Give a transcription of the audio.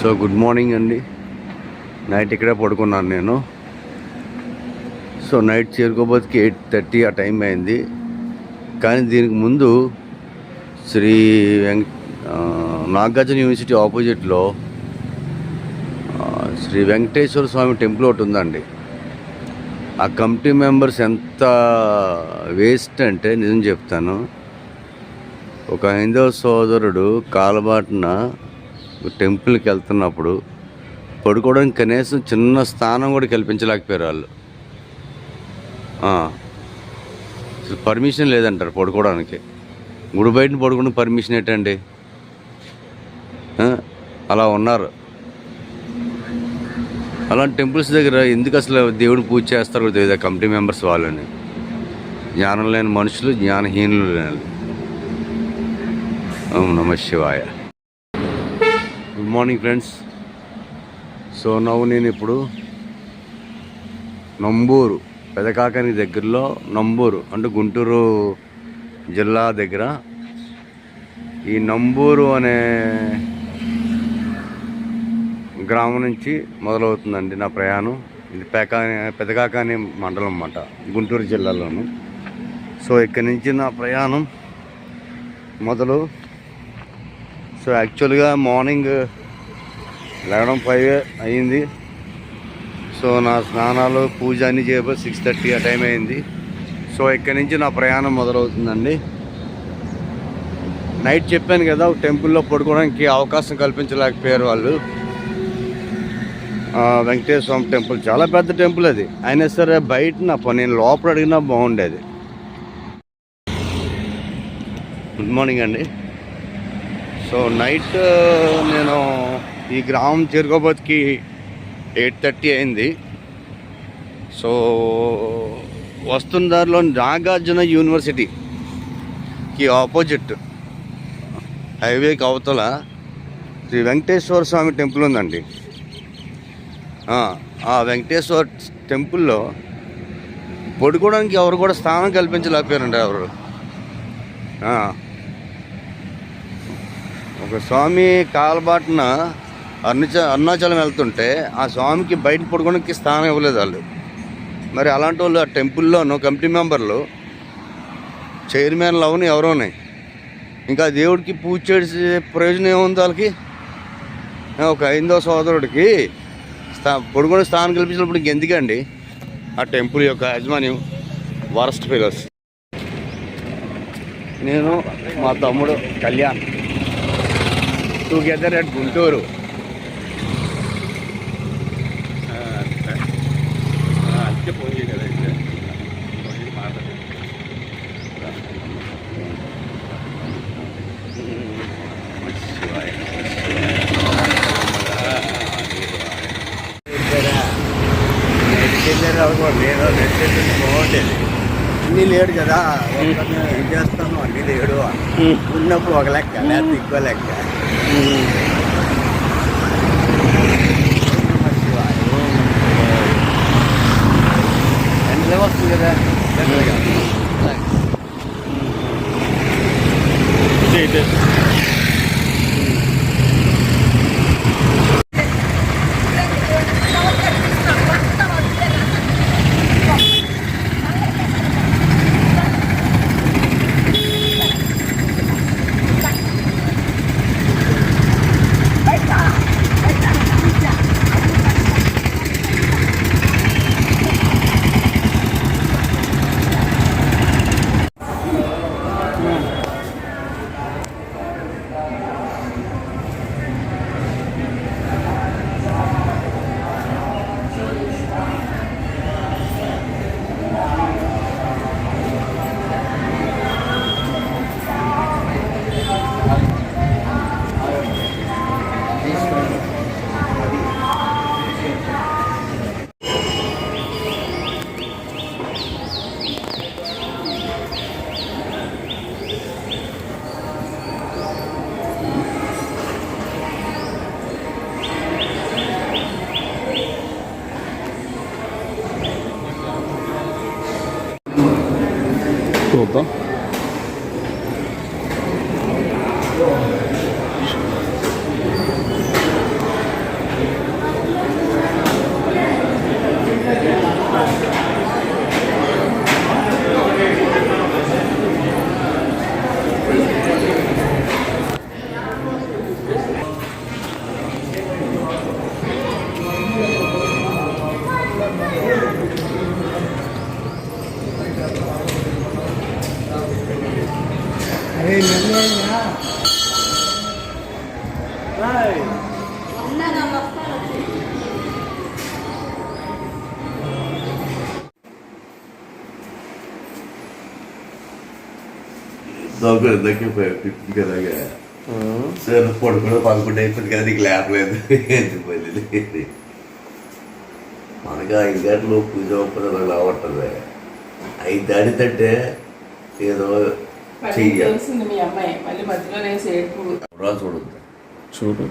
So good morning అండి night ఇక్కడే పడుకున్నాను నేను. సో నైట్ చేరుకోబోతుకి ఎయిట్ థర్టీ ఆ టైం అయింది. కానీ దీనికి ముందు శ్రీ వెంక నాగార్జున యూనివర్సిటీ ఆపోజిట్లో శ్రీ వెంకటేశ్వర స్వామి టెంపుల్ ఒకటి ఉందండి. ఆ కమిటీ మెంబర్స్ ఎంత వేస్ట్ అంటే నిజం చెప్తాను. ఒక హైందవ సోదరుడు కాలబాటున టెంపుల్కి వెళ్తున్నప్పుడు పడుకోవడానికి కనీసం చిన్న స్థానం కూడా కల్పించలేకపోయారు వాళ్ళు. అసలు పర్మిషన్ లేదంటారు పడుకోవడానికి. గుడి బయట పడుకున్న పర్మిషన్ ఏంటండి? అలా ఉన్నారు. అలాంటి టెంపుల్స్ దగ్గర ఎందుకు అసలు దేవుడు పూజ చేస్తారో తెలియదు కమిటీ మెంబర్స్ వాళ్ళని? జ్ఞానం లేని మనుషులు జ్ఞానహీనులు లేని ఓం నమ శివాయ. Morning friends. సో నవ్వు నేను ఇప్పుడు నంబూరు పెదకాకని దగ్గరలో నంబూరు అంటే గుంటూరు జిల్లా దగ్గర ఈ నంబూరు అనే గ్రామం నుంచి మొదలవుతుందండి నా ప్రయాణం. ఇది పెకాని పెదకాకాని మండలం అన్నమాట గుంటూరు జిల్లాలోను. సో ఇక్కడి నుంచి నా ప్రయాణం మొదలు. సో యాక్చువల్గా మార్నింగ్ లెవెన్ ఫైవ్ అయింది. సో నా స్నానాలు పూజ అన్ని చేయబోయి సిక్స్ థర్టీ ఆ టైం అయింది. సో ఇక్కడి నుంచి నా ప్రయాణం మొదలవుతుందండి. నైట్ చెప్పాను కదా టెంపుల్లో పడుకోవడానికి అవకాశం కల్పించలేకపోయారు వాళ్ళు. వెంకటేశ్వర స్వామి టెంపుల్ చాలా పెద్ద టెంపుల్ అది. అయినా సరే బయట నా పని నేను లోపల అడిగినా బాగుండేది. గుడ్ మార్నింగ్ అండి. సో నైట్ నేను ఈ గ్రామం చేరుకోబోతుకి ఎయిట్ థర్టీ అయింది. సో వస్తున్న దారిలో నాగార్జున యూనివర్సిటీకి ఆపోజిట్ హైవేకి అవతల శ్రీ వెంకటేశ్వర స్వామి టెంపుల్ ఉందండి. ఆ, వెంకటేశ్వర టెంపుల్లో పడుకోవడానికి ఎవరు కూడా స్థానం కల్పించలేకపోయారండి ఎవరు. ఒక స్వామి కాలబాటున అరుణాచ అరుణాచలం వెళ్తుంటే ఆ స్వామికి బయట పడుకోవడానికి స్థానం ఇవ్వలేదు వాళ్ళు. మరి అలాంటి వాళ్ళు ఆ టెంపుల్లోనూ కమిటీ మెంబర్లు చైర్మన్లు అవును ఎవరోనే ఇంకా దేవుడికి పూజ చేసే ప్రయోజనం ఏముంది వాళ్ళకి? ఒక ఐదో సోదరుడికి స్థా పొడుగుని స్థానం కల్పించినప్పుడు ఎందుకండి ఆ టెంపుల్ యొక్క యాజమాన్యం వరస్ట్ ఫిగర్స్. నేను మా తమ్ముడు కళ్యాణ్. Together at Guntur. నేను బాగుండేది అన్నీ లేడు కదా ఏం చేస్తాను అన్నీ లేడు. ఉన్నప్పుడు ఒక లెక్క లేకపోతే ఇంకో లెక్క. వస్తుంది కదా oldu lan? జనరల్గా. దొంగ దక్కిపోయావు పిక్నిక్ అలాగా సార్ పడుకున్న పదకొండు అయిపోయింది కదా నీకు లేపలేదు ఎందుకు పోయింది? మనకి ఐదు గంటలు పూజ ఒప్పదు అలా ఉంటుంది ఐదు దాడితే ఏదో చెయ్యాలి చూడద్దు చూడు.